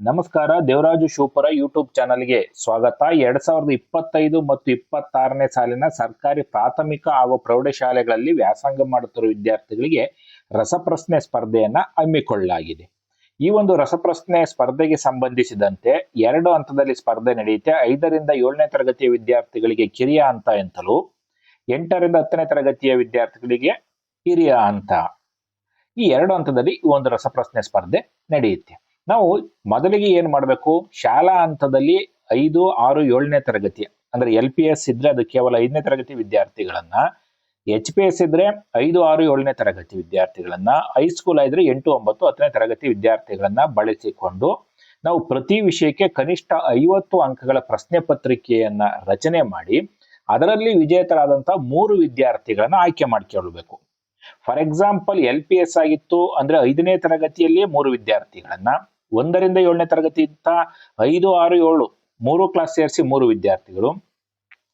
ನಮಸ್ಕಾರ, ದೇವರಾಜು ಶೂಪರ ಯೂಟ್ಯೂಬ್ ಚಾನಲ್ಗೆ ಸ್ವಾಗತ. ಎರಡ್ ಸಾವಿರದ ಇಪ್ಪತ್ತೈದು ಮತ್ತು ಇಪ್ಪತ್ತಾರನೇ ಸಾಲಿನ ಸರ್ಕಾರಿ ಪ್ರಾಥಮಿಕ ಹಾಗೂ ಪ್ರೌಢಶಾಲೆಗಳಲ್ಲಿ ವ್ಯಾಸಂಗ ಮಾಡುತ್ತಿರುವ ವಿದ್ಯಾರ್ಥಿಗಳಿಗೆ ರಸಪ್ರಶ್ನೆ ಸ್ಪರ್ಧೆಯನ್ನ ಹಮ್ಮಿಕೊಳ್ಳಲಾಗಿದೆ. ಈ ಒಂದು ರಸಪ್ರಶ್ನೆ ಸ್ಪರ್ಧೆಗೆ ಸಂಬಂಧಿಸಿದಂತೆ ಎರಡು ಹಂತದಲ್ಲಿ ಸ್ಪರ್ಧೆ ನಡೆಯುತ್ತೆ. ಐದರಿಂದ ಏಳನೇ ತರಗತಿಯ ವಿದ್ಯಾರ್ಥಿಗಳಿಗೆ ಕಿರಿಯ ಹಂತ ಎಂತಲೂ, ಎಂಟರಿಂದ ಹತ್ತನೇ ತರಗತಿಯ ವಿದ್ಯಾರ್ಥಿಗಳಿಗೆ ಹಿರಿಯ ಹಂತ. ಈ ಎರಡು ಹಂತದಲ್ಲಿ ಈ ಒಂದು ರಸಪ್ರಶ್ನೆ ಸ್ಪರ್ಧೆ ನಡೆಯುತ್ತೆ. ನಾವು ಮೊದಲಿಗೆ ಏನ್ ಮಾಡಬೇಕು? ಶಾಲಾ ಹಂತದಲ್ಲಿ ಐದು, ಆರು, ಏಳನೇ ತರಗತಿ, ಅಂದ್ರೆ ಎಲ್ ಪಿ ಎಸ್ ಇದ್ರೆ ಅದು ಕೇವಲ ಐದನೇ ತರಗತಿ ವಿದ್ಯಾರ್ಥಿಗಳನ್ನ ಎಚ್ ಪಿ ಎಸ್ ಇದ್ರೆ ಐದು, ಆರು, ಏಳನೇ ತರಗತಿ ವಿದ್ಯಾರ್ಥಿಗಳನ್ನ ಹೈಸ್ಕೂಲ್ ಇದ್ರೆ ಎಂಟು, ಒಂಬತ್ತು, ಹತ್ತನೇ ತರಗತಿ ವಿದ್ಯಾರ್ಥಿಗಳನ್ನ ಬಳಸಿಕೊಂಡು ನಾವು ಪ್ರತಿ ವಿಷಯಕ್ಕೆ ಕನಿಷ್ಠ ಐವತ್ತು ಅಂಕಗಳ ಪ್ರಶ್ನೆ ಪತ್ರಿಕೆಯನ್ನ ರಚನೆ ಮಾಡಿ, ಅದರಲ್ಲಿ ವಿಜೇತರಾದಂಥ ಮೂರು ವಿದ್ಯಾರ್ಥಿಗಳನ್ನ ಆಯ್ಕೆ ಮಾಡ್ಕೊಳ್ಬೇಕು. For example L P S ಆಗಿತ್ತು, ಅಂದ್ರೆ ಐದನೇ ತರಗತಿಯಲ್ಲಿ ಮೂರು ವಿದ್ಯಾರ್ಥಿಗಳನ್ನ ಒಂದರಿಂದ ಏಳನೇ ತರಗತಿ ಇಂತ ಐದು, ಆರು, ಏಳು ಮೂರು ಕ್ಲಾಸ್ ಸೇರಿಸಿ ಮೂರು ವಿದ್ಯಾರ್ಥಿಗಳು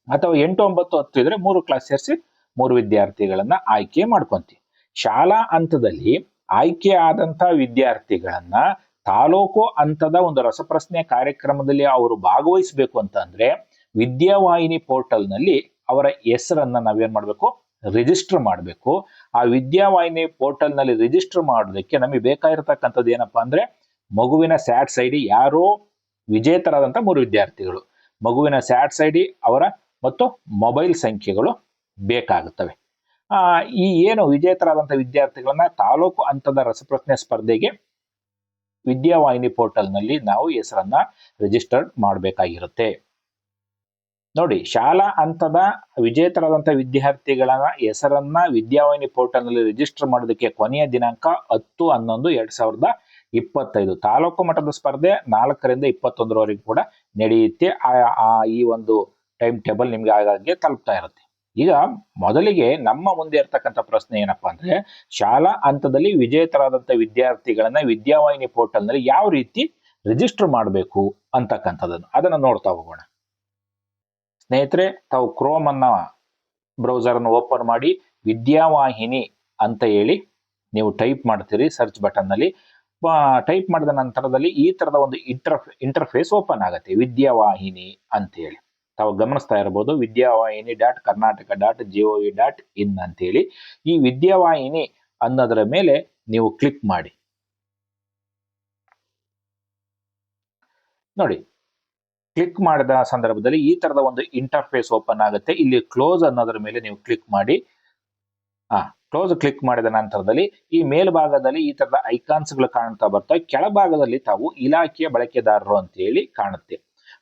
ಅಥವಾ ಎಂಟು, ಒಂಬತ್ತು, ಹತ್ತು ಇದ್ರೆ ಮೂರು ಕ್ಲಾಸ್ ಸೇರಿಸಿ ಮೂರು ವಿದ್ಯಾರ್ಥಿಗಳನ್ನ ಆಯ್ಕೆ ಮಾಡ್ಕೊಂತೀವಿ. ಶಾಲಾ ಹಂತದಲ್ಲಿ ಆಯ್ಕೆ ಆದಂತ ವಿದ್ಯಾರ್ಥಿಗಳನ್ನ ತಾಲೂಕು ಹಂತದ ಒಂದು ರಸಪ್ರಶ್ನೆ ಕಾರ್ಯಕ್ರಮದಲ್ಲಿ ಅವರು ಭಾಗವಹಿಸಬೇಕು ಅಂತ ಅಂದ್ರೆ ವಿದ್ಯಾವಾಹಿನಿ ಪೋರ್ಟಲ್ನಲ್ಲಿ ಅವರ ಹೆಸರನ್ನ ನಾವೇನ್ ಮಾಡ್ಬೇಕು? ರಿಜಿಸ್ಟರ್ ಮಾಡಬೇಕು. ಆ ವಿದ್ಯಾವಾಹಿನಿ ಪೋರ್ಟಲ್ನಲ್ಲಿ ರಿಜಿಸ್ಟರ್ ಮಾಡೋದಕ್ಕೆ ನಮಗೆ ಬೇಕಾಗಿರ್ತಕ್ಕಂಥದ್ದು ಏನಪ್ಪಾ ಅಂದ್ರೆ ಮಗುವಿನ ಸ್ಯಾಟ್ಸ್ ಐಡಿ ಯಾರೋ ವಿಜೇತರಾದಂಥ ಮೂರು ವಿದ್ಯಾರ್ಥಿಗಳು. ಮಗುವಿನ ಸ್ಯಾಟ್ಸ್ ಐಡಿ ಅವರ ಮತ್ತು ಮೊಬೈಲ್ ಸಂಖ್ಯೆಗಳು ಬೇಕಾಗುತ್ತವೆ. ಈ ಏನು ವಿಜೇತರಾದಂಥ ವಿದ್ಯಾರ್ಥಿಗಳನ್ನ ತಾಲೂಕು ಹಂತದ ರಸಪ್ರಶ್ನೆ ಸ್ಪರ್ಧೆಗೆ ವಿದ್ಯಾವಾಹಿನಿ ಪೋರ್ಟಲ್ನಲ್ಲಿ ನಾವು ಹೆಸರನ್ನ ರಿಜಿಸ್ಟರ್ಡ್ ಮಾಡಬೇಕಾಗಿರುತ್ತೆ. ನೋಡಿ, ಶಾಲಾ ಹಂತದ ವಿಜೇತರಾದಂಥ ವಿದ್ಯಾರ್ಥಿಗಳ ಹೆಸರನ್ನ ವಿದ್ಯಾವಾಹಿನಿ ಪೋರ್ಟಲ್ನಲ್ಲಿ ರಿಜಿಸ್ಟರ್ ಮಾಡೋದಕ್ಕೆ ಕೊನೆಯ ದಿನಾಂಕ ಹತ್ತು ಹನ್ನೊಂದು ಎರಡ್ ಸಾವಿರದ ಇಪ್ಪತ್ತೈದು. ತಾಲೂಕು ಮಟ್ಟದ ಸ್ಪರ್ಧೆ ನಾಲ್ಕರಿಂದ ಇಪ್ಪತ್ತೊಂದರವರೆಗೂ ಕೂಡ ನಡೆಯುತ್ತೆ. ಆ- ಈ ಒಂದು ಟೈಮ್ ಟೇಬಲ್ ನಿಮ್ಗೆ ಆಗಾಗ್ಗೆ ತಲುಪ್ತಾ ಇರುತ್ತೆ. ಈಗ ಮೊದಲಿಗೆ ನಮ್ಮ ಮುಂದೆ ಇರ್ತಕ್ಕಂಥ ಪ್ರಶ್ನೆ ಏನಪ್ಪಾ ಅಂದ್ರೆ, ಶಾಲಾ ಹಂತದಲ್ಲಿ ವಿಜೇತರಾದಂಥ ವಿದ್ಯಾರ್ಥಿಗಳನ್ನ ವಿದ್ಯಾವಾಹಿನಿ ಪೋರ್ಟಲ್ನಲ್ಲಿ ಯಾವ ರೀತಿ ರಿಜಿಸ್ಟರ್ ಮಾಡಬೇಕು ಅಂತಕ್ಕಂಥದ್ದನ್ನು ಅದನ್ನ ನೋಡ್ತಾ ಹೋಗೋಣ. ಸ್ನೇಹಿತರೆ, ತಾವು ಕ್ರೋಮ್ ಅನ್ನ ಬ್ರೌಸರ್ ಅನ್ನು ಓಪನ್ ಮಾಡಿ ವಿದ್ಯಾವಾಹಿನಿ ಅಂತ ಹೇಳಿ ನೀವು ಟೈಪ್ ಮಾಡ್ತೀರಿ ಸರ್ಚ್ ಬಟನ್ನಲ್ಲಿ ಟೈಪ್ ಮಾಡಿದ ನಂತರದಲ್ಲಿ ಈ ತರದ ಒಂದು ಇಂಟರ್ ಇಂಟರ್ಫೇಸ್ ಓಪನ್ ಆಗುತ್ತೆ. ವಿದ್ಯಾವಾಹಿನಿ ಅಂತ ಹೇಳಿ ತಾವು ಗಮನಿಸ್ತಾ ಇರಬಹುದು Vidyavahini dot Karnataka dot gov dot in ಅಂತೇಳಿ. ಈ ವಿದ್ಯಾವಾಹಿನಿ ಅನ್ನೋದರ ಮೇಲೆ ನೀವು ಕ್ಲಿಕ್ ಮಾಡಿ. ನೋಡಿ ಕ್ಲಿಕ್ ಮಾಡಿದ ಸಂದರ್ಭದಲ್ಲಿ ಈ ತರದ ಒಂದು ಇಂಟರ್ಫೇಸ್ ಓಪನ್ ಆಗುತ್ತೆ. ಇಲ್ಲಿ ಕ್ಲೋಸ್ ಅನ್ನೋದರ ಮೇಲೆ ನೀವು ಕ್ಲಿಕ್ ಮಾಡಿ. ಆ ಕ್ಲೋಸ್ ಕ್ಲಿಕ್ ಮಾಡಿದ ನಂತರದಲ್ಲಿ ಈ ಮೇಲ್ಭಾಗದಲ್ಲಿ ಈ ತರದ ಐಕಾನ್ಸ್ಗಳು ಕಾಣ್ತಾ ಬರ್ತವೆ ಕೆಳಭಾಗದಲ್ಲಿ ತಾವು ಇಲಾಖೆಯ ಬಳಕೆದಾರರು ಅಂತ ಹೇಳಿ ಕಾಣುತ್ತೆ.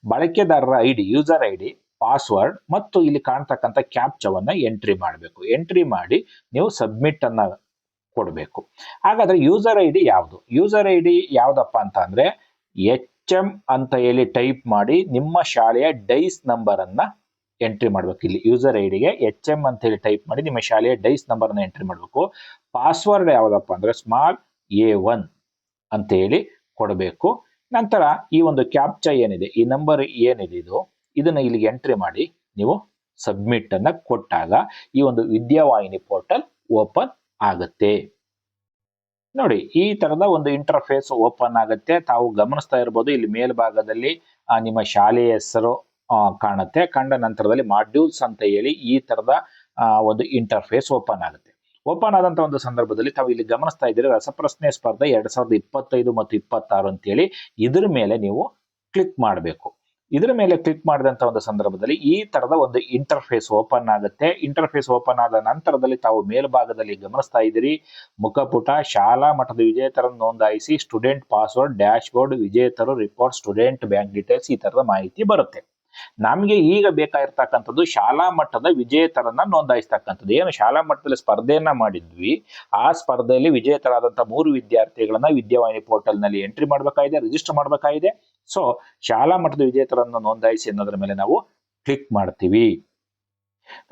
ಬಳಕೆದಾರರ I D user I D password ಮತ್ತು ಇಲ್ಲಿ ಕಾಣ್ತಕ್ಕಂಥ ಕ್ಯಾಪ್ಚವನ್ನ ಎಂಟ್ರಿ ಮಾಡಬೇಕು. ಎಂಟ್ರಿ ಮಾಡಿ ನೀವು ಸಬ್ಮಿಟ್ ಅನ್ನ ಕೊಡಬೇಕು. ಹಾಗಾದ್ರೆ ಯೂಸರ್ ಐ ಡಿ ಯಾವುದು? ಯೂಸರ್ ಐ ಡಿ ಯಾವ್ದಪ್ಪ ಅಂತ ಅಂದ್ರೆ ಎಚ್ ಎಂ ಅಂತ ಹೇಳಿ ಟೈಪ್ ಮಾಡಿ ನಿಮ್ಮ ಶಾಲೆಯ ಡೈಸ್ ನಂಬರ್ ಅನ್ನ ಎಂಟ್ರಿ ಮಾಡ್ಬೇಕು. ಇಲ್ಲಿ ಯೂಸರ್ ಐ ಡಿಗೆ ಎಚ್ ಎಂ ಅಂತ ಹೇಳಿ ಟೈಪ್ ಮಾಡಿ ನಿಮ್ಮ ಶಾಲೆಯ ಡೈಸ್ ನಂಬರ್ ಅನ್ನ ಎಂಟ್ರಿ ಮಾಡಬೇಕು. ಪಾಸ್ವರ್ಡ್ ಯಾವುದಪ್ಪ ಅಂದ್ರೆ ಸ್ಮಾಲ್ ಎ ಒನ್ ಅಂತ ಹೇಳಿ ಕೊಡಬೇಕು. ನಂತರ ಈ ಒಂದು ಕ್ಯಾಪ್ಚ ಏನಿದೆ, ಈ ನಂಬರ್ ಏನಿದೆ ಇದು, ಇದನ್ನ ಇಲ್ಲಿಗೆ ಎಂಟ್ರಿ ಮಾಡಿ ನೀವು ಸಬ್ಮಿಟ್ ಅನ್ನ ಕೊಟ್ಟಾಗ ಈ ಒಂದು ವಿದ್ಯಾವಾಹಿನಿ ಪೋರ್ಟಲ್ ಓಪನ್ ಆಗುತ್ತೆ. ನೋಡಿ, ಈ ತರದ ಒಂದು ಇಂಟರ್ಫೇಸ್ ಓಪನ್ ಆಗುತ್ತೆ. ತಾವು ಗಮನಿಸ್ತಾ ಇರ್ಬೋದು, ಇಲ್ಲಿ ಮೇಲ್ಭಾಗದಲ್ಲಿ ನಿಮ್ಮ ಶಾಲೆಯ ಹೆಸರು ಕಾಣುತ್ತೆ. ಕಂಡ ನಂತರದಲ್ಲಿ ಮಾಡ್ಯೂಲ್ಸ್ ಅಂತ ಹೇಳಿ ಈ ತರದ ಒಂದು ಇಂಟರ್ಫೇಸ್ ಓಪನ್ ಆಗುತ್ತೆ. ಓಪನ್ ಆದಂತ ಒಂದು ಸಂದರ್ಭದಲ್ಲಿ ತಾವು ಇಲ್ಲಿ ಗಮನಿಸ್ತಾ ಇದ್ದೀರಿ, ರಸಪ್ರಶ್ನೆ ಸ್ಪರ್ಧೆ ಎರಡ್ ಸಾವಿರದ ಇಪ್ಪತ್ತೈದು ಮತ್ತು ಇಪ್ಪತ್ತಾರು ಅಂತೇಳಿ ಇದ್ರ ಮೇಲೆ ನೀವು ಕ್ಲಿಕ್ ಮಾಡಬೇಕು. ಇದರ ಮೇಲೆ ಕ್ಲಿಕ್ ಮಾಡಿದಂತ ಒಂದು ಸಂದರ್ಭದಲ್ಲಿ ಈ ತರದ ಒಂದು ಇಂಟರ್ಫೇಸ್ ಓಪನ್ ಆಗುತ್ತೆ. ಇಂಟರ್ಫೇಸ್ ಓಪನ್ ಆದ ನಂತರದಲ್ಲಿ ತಾವು ಮೇಲ್ಭಾಗದಲ್ಲಿ ಗಮನಿಸ್ತಾ ಇದ್ದೀರಿ, ಮುಖಪುಟ, ಶಾಲಾ ಮಠದ ವಿಜೇತರನ್ನು ನೋಂದಾಯಿಸಿ ಸ್ಟೂಡೆಂಟ್ ಪಾಸ್ವರ್ಡ್ ಡ್ಯಾಶ್ ಬೋರ್ಡ್ ವಿಜೇತರು ರಿಪೋರ್ಟ್ ಸ್ಟೂಡೆಂಟ್ ಬ್ಯಾಂಕ್ ಡೀಟೇಲ್ಸ್ ಈ ತರದ ಮಾಹಿತಿ ಬರುತ್ತೆ. ನಮಗೆ ಈಗ ಬೇಕಾಗಿರ್ತಕ್ಕಂಥದ್ದು ಶಾಲಾ ಮಟ್ಟದ ವಿಜೇತರನ್ನ ನೋಂದಾಯಿಸ್ತಕ್ಕಂಥದ್ದು. ಏನು ಶಾಲಾ ಮಟ್ಟದಲ್ಲಿ ಸ್ಪರ್ಧೆಯನ್ನ ಮಾಡಿದ್ವಿ, ಆ ಸ್ಪರ್ಧೆಯಲ್ಲಿ ವಿಜೇತರಾದಂತಹ ಮೂರು ವಿದ್ಯಾರ್ಥಿಗಳನ್ನ ವಿದ್ಯಾವಾಹಿನಿ ಪೋರ್ಟಲ್ನಲ್ಲಿ ಎಂಟ್ರಿ ಮಾಡಬೇಕಾಗಿದೆ, ರಿಜಿಸ್ಟರ್ ಮಾಡಬೇಕಾಗಿದೆ. ಸೊ, ಶಾಲಾ ಮಟ್ಟದ ವಿಜೇತರನ್ನ ನೋಂದಾಯಿಸಿ ಅನ್ನೋದ್ರ ಮೇಲೆ ನಾವು ಕ್ಲಿಕ್ ಮಾಡ್ತೀವಿ.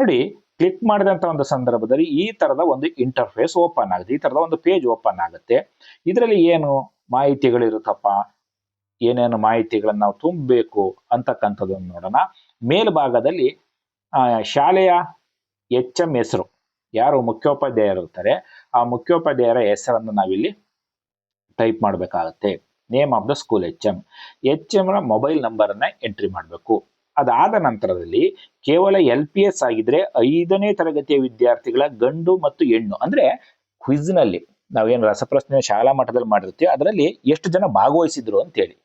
ನೋಡಿ, ಕ್ಲಿಕ್ ಮಾಡಿದಂತ ಒಂದು ಸಂದರ್ಭದಲ್ಲಿ ಈ ತರದ ಒಂದು ಇಂಟರ್ಫೇಸ್ ಓಪನ್ ಆಗುತ್ತೆ, ಈ ತರದ ಒಂದು ಪೇಜ್ ಓಪನ್ ಆಗುತ್ತೆ. ಇದರಲ್ಲಿ ಏನು ಮಾಹಿತಿಗಳಿರುತ್ತಪ್ಪ? ಏನೇನು ಮಾಹಿತಿಗಳನ್ನು ನಾವು ತುಂಬಬೇಕು ಅಂತಕ್ಕಂಥದ್ದನ್ನು ನೋಡೋಣ. ಮೇಲ್ಭಾಗದಲ್ಲಿ ಶಾಲೆಯ ಎಚ್ ಎಂ ಹೆಸರು. ಯಾರು ಮುಖ್ಯೋಪಾಧ್ಯಾಯರು ಇರ್ತಾರೆ, ಆ ಮುಖ್ಯೋಪಾಧ್ಯಾಯರ ಹೆಸರನ್ನು ನಾವಿಲ್ಲಿ ಟೈಪ್ ಮಾಡಬೇಕಾಗತ್ತೆ. Name of the school H M H M ನ ಮೊಬೈಲ್ ನಂಬರನ್ನ ಎಂಟ್ರಿ ಮಾಡಬೇಕು. ಅದಾದ ನಂತರದಲ್ಲಿ ಕೇವಲ ಎಲ್ ಪಿ ಎಸ್ ಆಗಿದ್ರೆ ಐದನೇ ತರಗತಿಯ ವಿದ್ಯಾರ್ಥಿಗಳ ಗಂಡು ಮತ್ತು ಹೆಣ್ಣು. ಅಂದ್ರೆ ಕ್ವಿಜ್ನಲ್ಲಿ ನಾವೇನು ರಸಪ್ರಶ್ನೆ ಶಾಲಾ ಮಟ್ಟದಲ್ಲಿ ಮಾಡಿರ್ತೀವಿ, ಅದರಲ್ಲಿ ಎಷ್ಟು ಜನ ಭಾಗವಹಿಸಿದ್ರು ಅಂತೇಳಿ.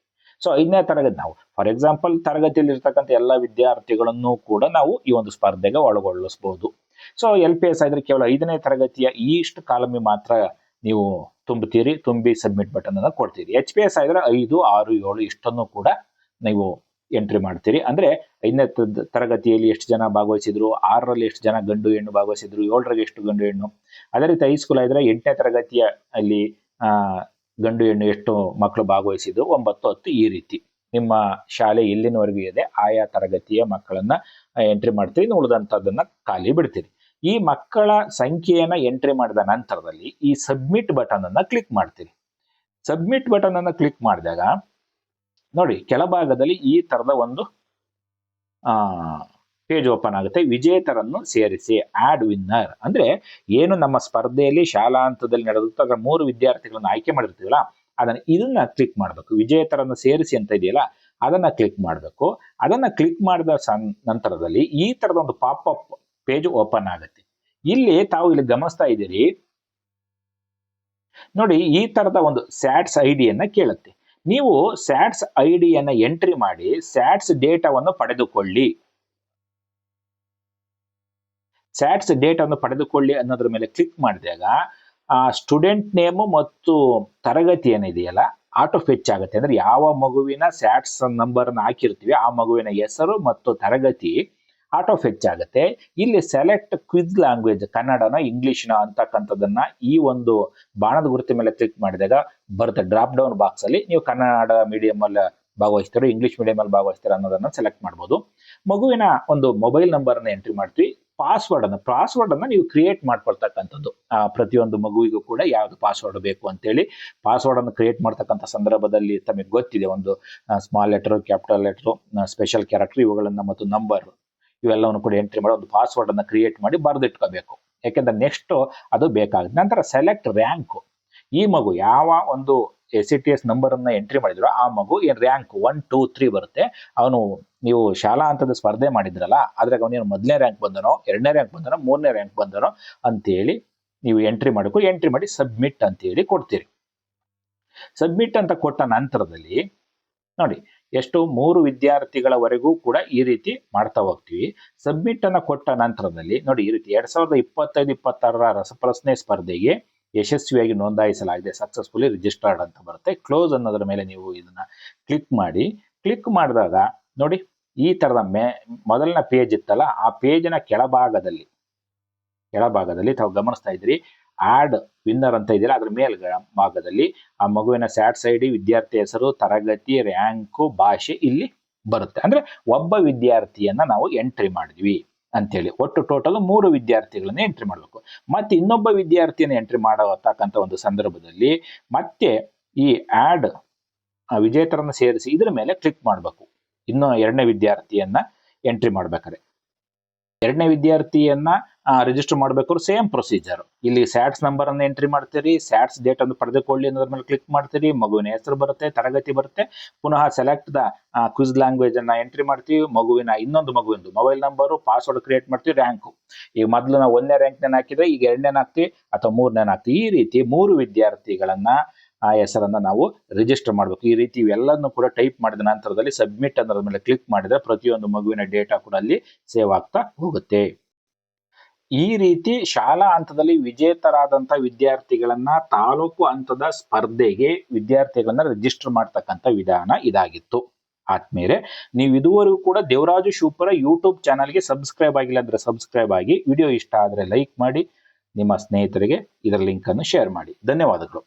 ಸೊ ಐದನೇ ತರಗತಿ ನಾವು. ಫಾರ್ ಎಕ್ಸಾಂಪಲ್ ತರಗತಿಯಲ್ಲಿ ಇರ್ತಕ್ಕಂಥ ಎಲ್ಲ ವಿದ್ಯಾರ್ಥಿಗಳನ್ನು ಕೂಡ ನಾವು ಈ ಒಂದು ಸ್ಪರ್ಧೆಗೆ ಒಳಗೊಳ್ಳಿಸಬಹುದು ಸೊ ಎಲ್ ಪಿ ಎಸ್ ಆದ್ರೆ ಕೇವಲ ಐದನೇ ತರಗತಿಯ ಇಷ್ಟು ಕಾಲಮಿ ಮಾತ್ರ ನೀವು ತುಂಬುತ್ತೀರಿ ತುಂಬಿ ಸಬ್ಮಿಟ್ ಬಟನ್ ಅನ್ನು ಕೊಡ್ತೀರಿ. ಎಚ್ ಪಿ ಎಸ್ ಆದ್ರೆ ಐದು, ಆರು, ಏಳು ಇಷ್ಟನ್ನು ಕೂಡ ನೀವು ಎಂಟ್ರಿ ಮಾಡ್ತೀರಿ. ಅಂದ್ರೆ ಐದನೇ ತರಗತಿಯಲ್ಲಿ ಎಷ್ಟು ಜನ ಭಾಗವಹಿಸಿದ್ರು, ಆರರಲ್ಲಿ ಎಷ್ಟು ಜನ ಗಂಡು, ಹೆಣ್ಣು ಭಾಗವಹಿಸಿದ್ರು, ಏಳರಲ್ಲಿ ಎಷ್ಟು ಗಂಡು, ಹೆಣ್ಣು. ಅದೇ ರೀತಿ ಹೈಸ್ಕೂಲ್ ಆದ್ರೆ ಎಂಟನೇ ತರಗತಿಯ ಅಲ್ಲಿ ಗಂಡು ಹೆಣ್ಣು ಎಷ್ಟು ಮಕ್ಕಳು ಭಾಗವಹಿಸಿದ್ರು ಒಂಬತ್ತು ಹತ್ತು ಈ ರೀತಿ. ನಿಮ್ಮ ಶಾಲೆ ಎಲ್ಲಿನವರೆಗೂ ಇದೆ, ಆಯಾ ತರಗತಿಯ ಮಕ್ಕಳನ್ನ ಎಂಟ್ರಿ ಮಾಡ್ತೀರಿ ಉಳಿದಂಥದ್ದನ್ನ ಖಾಲಿ ಬಿಡ್ತೀರಿ. ಈ ಮಕ್ಕಳ ಸಂಖ್ಯೆಯನ್ನ ಎಂಟ್ರಿ ಮಾಡಿದ ನಂತರದಲ್ಲಿ ಈ ಸಬ್ಮಿಟ್ ಬಟನ್ ಅನ್ನ ಕ್ಲಿಕ್ ಮಾಡ್ತೀರಿ. ಸಬ್ಮಿಟ್ ಬಟನ್ ಅನ್ನ ಕ್ಲಿಕ್ ಮಾಡಿದಾಗ, ನೋಡಿ, ಕೆಳಭಾಗದಲ್ಲಿ ಈ ತರದ ಒಂದು ಪೇಜ್ ಓಪನ್ ಆಗುತ್ತೆ. ವಿಜೇತರನ್ನು ಸೇರಿಸಿ, ಆಡ್ ವಿನ್ನರ್. ಅಂದ್ರೆ ಏನು ನಮ್ಮ ಸ್ಪರ್ಧೆಯಲ್ಲಿ ಶಾಲಾ ಹಂತದಲ್ಲಿ ನಡೆದಿತ್ತು ಅದರ ಮೂರು ವಿದ್ಯಾರ್ಥಿಗಳನ್ನು ಆಯ್ಕೆ ಮಾಡಿರ್ತೀವಲ್ಲ, ಅದನ್ನ ಇದನ್ನ ಕ್ಲಿಕ್ ಮಾಡಬೇಕು. ವಿಜೇತರನ್ನು ಸೇರಿಸಿ ಅಂತ ಇದೆಯಲ್ಲ, ಅದನ್ನ ಕ್ಲಿಕ್ ಮಾಡಬೇಕು. ಅದನ್ನ ಕ್ಲಿಕ್ ಮಾಡಿದ ನಂತರದಲ್ಲಿ ಈ ತರದ ಒಂದು ಪಾಪ್ ಅಪ್ ಪೇಜ್ ಓಪನ್ ಆಗುತ್ತೆ. ಇಲ್ಲಿ ತಾವು ಇಲ್ಲಿ ಗಮನಿಸ್ತಾ ಇದ್ದೀರಿ. ನೋಡಿ, ಈ ತರದ ಒಂದು ಸ್ಯಾಟ್ಸ್ ಐಡಿಯನ್ನ ಕೇಳುತ್ತೆ. ನೀವು ಸ್ಯಾಟ್ಸ್ ಐಡಿಯನ್ನ ಎಂಟ್ರಿ ಮಾಡಿ, ಸ್ಯಾಟ್ಸ್ ಡೇಟಾವನ್ನು ಪಡೆದುಕೊಳ್ಳಿ. ಸ್ಯಾಟ್ಸ್ ಡೇಟಾವನ್ನು ಪಡೆದುಕೊಳ್ಳಿ ಅನ್ನೋದ್ರ ಮೇಲೆ ಕ್ಲಿಕ್ ಮಾಡಿದಾಗ, ಆ ಸ್ಟೂಡೆಂಟ್ ನೇಮು ಮತ್ತು ತರಗತಿ ಏನಿದೆಯಲ್ಲ ಆಟೋ ಫೆಚ್ ಆಗುತ್ತೆ. ಅಂದ್ರೆ ಯಾವ ಮಗುವಿನ ಸ್ಯಾಟ್ಸ್ ನಂಬರ್ ಹಾಕಿರ್ತೀವಿ, ಆ ಮಗುವಿನ ಹೆಸರು ಮತ್ತು ತರಗತಿ ಆಟೋ ಫೆಚ್ ಆಗುತ್ತೆ. ಇಲ್ಲಿ ಸೆಲೆಕ್ಟ್ ಕ್ವಿಜ್ ಲ್ಯಾಂಗ್ವೇಜ್ ಕನ್ನಡನ, ಇಂಗ್ಲಿಷ್ನ ಅಂತಕ್ಕಂಥದ್ದನ್ನ ಈ ಒಂದು ಬಾಣದ ಗುರುತಿನ ಮೇಲೆ ಕ್ಲಿಕ್ ಮಾಡಿದಾಗ ಬರುತ್ತೆ. ಡ್ರಾಪ್ ಡೌನ್ ಬಾಕ್ಸ್ ಅಲ್ಲಿ ನೀವು ಕನ್ನಡ ಮೀಡಿಯಂ ಅಲ್ಲಿ ಭಾಗವಹಿಸ್ತೀರೋ ಇಂಗ್ಲಿಷ್ ಮೀಡಿಯಂ ಅಲ್ಲಿ ಭಾಗವಹಿಸ್ತೀರ ಅನ್ನೋದನ್ನ ಸೆಲೆಕ್ಟ್ ಮಾಡ್ಬೋದು. ಮಗುವಿನ ಒಂದು ಮೊಬೈಲ್ ನಂಬರ್ ಅನ್ನ ಎಂಟ್ರಿ ಮಾಡ್ತೀವಿ. ಪಾಸ್ವರ್ಡ್ ಅನ್ನು ಪಾಸ್ವರ್ಡ್ ಅನ್ನು ನೀವು ಕ್ರಿಯೇಟ್ ಮಾಡ್ಕೊಳ್ತಕ್ಕಂಥದ್ದು. ಪ್ರತಿಯೊಂದು ಮಗುವಿಗೂ ಕೂಡ ಯಾವ್ದು ಪಾಸ್ವರ್ಡ್ ಬೇಕು ಅಂತೇಳಿ ಪಾಸ್ವರ್ಡ್ ಅನ್ನು ಕ್ರಿಯೇಟ್ ಮಾಡ್ತಕ್ಕಂಥ ಸಂದರ್ಭದಲ್ಲಿ ತಮಗೆ ಗೊತ್ತಿದೆ. ಒಂದು small letter capital letter special character ಇವುಗಳನ್ನು ಮತ್ತು ನಂಬರ್ ಇವೆಲ್ಲವನ್ನು ಕೂಡ ಎಂಟ್ರಿ ಮಾಡಿ ಒಂದು ಪಾಸ್ವರ್ಡ್ ಅನ್ನು ಕ್ರಿಯೇಟ್ ಮಾಡಿ ಬರೆದಿಟ್ಕೋಬೇಕು. ಯಾಕೆಂದ್ರೆ ನೆಕ್ಸ್ಟ್ ಅದು ಬೇಕಾಗುತ್ತೆ. ನಂತರ ಸೆಲೆಕ್ಟ್ ರ್ಯಾಂಕ್ ಈ ಮಗು ಯಾವ ಒಂದು ಸಿ ಟಿ ಎಸ್ ನಂಬರ್ ಅನ್ನ ಎಂಟ್ರಿ ಮಾಡಿದ್ರು. ಆ ಮಗು ಏನ್ ರ್ಯಾಂಕ್ ಒನ್ ಟೂ ತ್ರೀ ಬರುತ್ತೆ. ಅವನು ನೀವು ಶಾಲಾ ಹಂತದ ಸ್ಪರ್ಧೆ ಮಾಡಿದ್ರಲ್ಲ, ಅದ್ರಾಗ ಅವನೇನು ಮೊದಲನೇ ರ್ಯಾಂಕ್ ಬಂದನೋ, ಎರಡನೇ ರ್ಯಾಂಕ್ ಬಂದನೋ, ಮೂರನೇ ರ್ಯಾಂಕ್ ಬಂದನೋ ಅಂತೇಳಿ ನೀವು ಎಂಟ್ರಿ ಮಾಡಬೇಕು ಎಂಟ್ರಿ ಮಾಡಿ ಸಬ್ಮಿಟ್ ಅಂತೇಳಿ ಕೊಡ್ತೀರಿ. ಸಬ್ಮಿಟ್ ಅಂತ ಕೊಟ್ಟ ನಂತರದಲ್ಲಿ, ನೋಡಿ, ಎಷ್ಟು ಮೂರು ವಿದ್ಯಾರ್ಥಿಗಳವರೆಗೂ ಕೂಡ ಈ ರೀತಿ ಮಾಡ್ತಾ ಹೋಗ್ತೀವಿ. ಸಬ್ಮಿಟ್ ಅನ್ನು ಕೊಟ್ಟ ನಂತರದಲ್ಲಿ, ನೋಡಿ, ಈ ರೀತಿ ಎರಡ್ ಸಾವಿರದ ಇಪ್ಪತ್ತೈದು, ಇಪ್ಪತ್ತಾರರ ರಸಪ್ರಶ್ನೆ ಸ್ಪರ್ಧೆಗೆ ಯಶಸ್ವಿಯಾಗಿ ನೋಂದಾಯಿಸಲಾಗಿದೆ ಸಕ್ಸಸ್ಫುಲಿ ರಿಜಿಸ್ಟರ್ಡ್ ಅಂತ ಬರುತ್ತೆ. ಕ್ಲೋಸ್ ಅನ್ನೋದ್ರ ಮೇಲೆ ನೀವು ಇದನ್ನ ಕ್ಲಿಕ್ ಮಾಡಿ. ಕ್ಲಿಕ್ ಮಾಡಿದಾಗ ನೋಡಿ ಈ ತರದ ಮೇ, ಮೊದಲನೇ ಪೇಜ್ ಇತ್ತಲ್ಲ, ಆ ಪೇಜಿನ ಕೆಳಭಾಗದಲ್ಲಿ ಕೆಳಭಾಗದಲ್ಲಿ ತಾವು ಗಮನಿಸ್ತಾ ಇದ್ರಿ ಆಡ್ ವಿನ್ನರ್ ಅಂತ ಇದೆಯಲ್ಲ, ಅದ್ರ ಮೇಲ್ ಭಾಗದಲ್ಲಿ ಆ ಮಗುವಿನ ಸ್ಯಾಟ್ಸ್ ಐಡಿ ವಿದ್ಯಾರ್ಥಿ ಹೆಸರು, ತರಗತಿ ರ್ಯಾಂಕು ಭಾಷೆ ಇಲ್ಲಿ ಬರುತ್ತೆ. ಅಂದ್ರೆ ಒಬ್ಬ ವಿದ್ಯಾರ್ಥಿಯನ್ನ ನಾವು ಎಂಟ್ರಿ ಮಾಡಿದ್ವಿ. ಅಂತೇಳಿ. ಒಟ್ಟು ಟೋಟಲ್ ಮೂರು ವಿದ್ಯಾರ್ಥಿಗಳನ್ನ ಎಂಟ್ರಿ ಮಾಡಬೇಕು. ಮತ್ತೆ ಇನ್ನೊಬ್ಬ ವಿದ್ಯಾರ್ಥಿಯನ್ನು ಎಂಟ್ರಿ ಮಾಡತಕ್ಕಂಥ ಒಂದು ಸಂದರ್ಭದಲ್ಲಿ ಮತ್ತೆ ಈ ಆಡ್ ವಿಜೇತರನ್ನ ಸೇರಿಸಿ ಇದ್ರ ಮೇಲೆ ಕ್ಲಿಕ್ ಮಾಡಬೇಕು. ಇನ್ನು ಎರಡನೇ ವಿದ್ಯಾರ್ಥಿಯನ್ನ ಎಂಟ್ರಿ ಮಾಡ್ಬೇಕಾದ್ರೆ. ಎರಡನೇ ವಿದ್ಯಾರ್ಥಿಯನ್ನ ರಿಜಿಸ್ಟರ್ ಮಾಡ್ಬೇಕಾದ್ರೆ ಸೇಮ್ ಪ್ರೊಸೀಜರ್ ಇಲ್ಲಿ ಸ್ಯಾಟ್ಸ್ ನಂಬರ್ ಅನ್ನು ಎಂಟ್ರಿ ಮಾಡ್ತೀರಿ ಸ್ಯಾಟ್ಸ್ ಡೇಟ್ ಅನ್ನು ಪಡೆದುಕೊಳ್ಳಿ ಅನ್ನೋದ್ರ ಮೇಲೆ ಕ್ಲಿಕ್ ಮಾಡ್ತೀರಿ, ಮಗುವಿನ ಹೆಸರು ಬರುತ್ತೆ, ತರಗತಿ ಬರುತ್ತೆ, ಪುನಃ ಸೆಲೆಕ್ಟ್ ದ ಕ್ವಿಜ್ ಲ್ಯಾಂಗ್ವೇಜ್ ಅನ್ನ ಎಂಟ್ರಿ ಮಾಡ್ತೀವಿ, ಮಗುವಿನ ಇನ್ನೊಂದು ಮಗುವಿಂದು ಮೊಬೈಲ್ ನಂಬರು ಪಾಸ್ವರ್ಡ್ ಕ್ರಿಯೇಟ್ ಮಾಡ್ತೀವಿ ರ್ಯಾಂಕು ಈಗ ಮೊದಲು ನಾವು ಒಂದನೇ ರ್ಯಾಂಕ್ನ ಹಾಕಿದ್ರೆ ಈಗ ಎರಡನೇ ಹಾಕ್ತಿವಿ ಅಥವಾ ಮೂರನೇ ಹಾಕ್ತಿವಿ. ಈ ರೀತಿ ಮೂರು ವಿದ್ಯಾರ್ಥಿಗಳನ್ನ ಆ ಹೆಸರನ್ನು ನಾವು ರಿಜಿಸ್ಟರ್ ಮಾಡಬೇಕು. ಈ ರೀತಿ ಇವೆಲ್ಲದನ್ನು ಕೂಡ ಟೈಪ್ ಮಾಡಿದ ನಂತರದಲ್ಲಿ ಸಬ್ಮಿಟ್ ಅನ್ನೋದ್ರ ಮೇಲೆ ಕ್ಲಿಕ್ ಮಾಡಿದರೆ ಪ್ರತಿಯೊಂದು ಮಗುವಿನ ಡೇಟಾ ಕೂಡ ಅಲ್ಲಿ ಸೇವ್ ಆಗ್ತಾ ಹೋಗುತ್ತೆ. ಈ ರೀತಿ ಶಾಲಾ ಹಂತದಲ್ಲಿ ವಿಜೇತರಾದಂಥ ವಿದ್ಯಾರ್ಥಿಗಳನ್ನ ತಾಲೂಕು ಹಂತದ ಸ್ಪರ್ಧೆಗೆ ವಿದ್ಯಾರ್ಥಿಗಳನ್ನ ರಿಜಿಸ್ಟರ್ ಮಾಡ್ತಕ್ಕಂಥ ವಿಧಾನ ಇದಾಗಿತ್ತು. ಆದ್ಮೇಲೆ ನೀವು ಇದುವರೆಗೂ ಕೂಡ ದೇವರಾಜು ಶಿವಪುರ ಯೂಟ್ಯೂಬ್ ಚಾನಲ್ಗೆ ಸಬ್ಸ್ಕ್ರೈಬ್ ಆಗಿಲ್ಲ ಅಂದ್ರೆ ಸಬ್ಸ್ಕ್ರೈಬ್ ಆಗಿ ವಿಡಿಯೋ ಇಷ್ಟ ಆದ್ರೆ ಲೈಕ್ ಮಾಡಿ, ನಿಮ್ಮ ಸ್ನೇಹಿತರಿಗೆ ಇದರ ಲಿಂಕ್ ಅನ್ನು ಶೇರ್ ಮಾಡಿ. ಧನ್ಯವಾದಗಳು.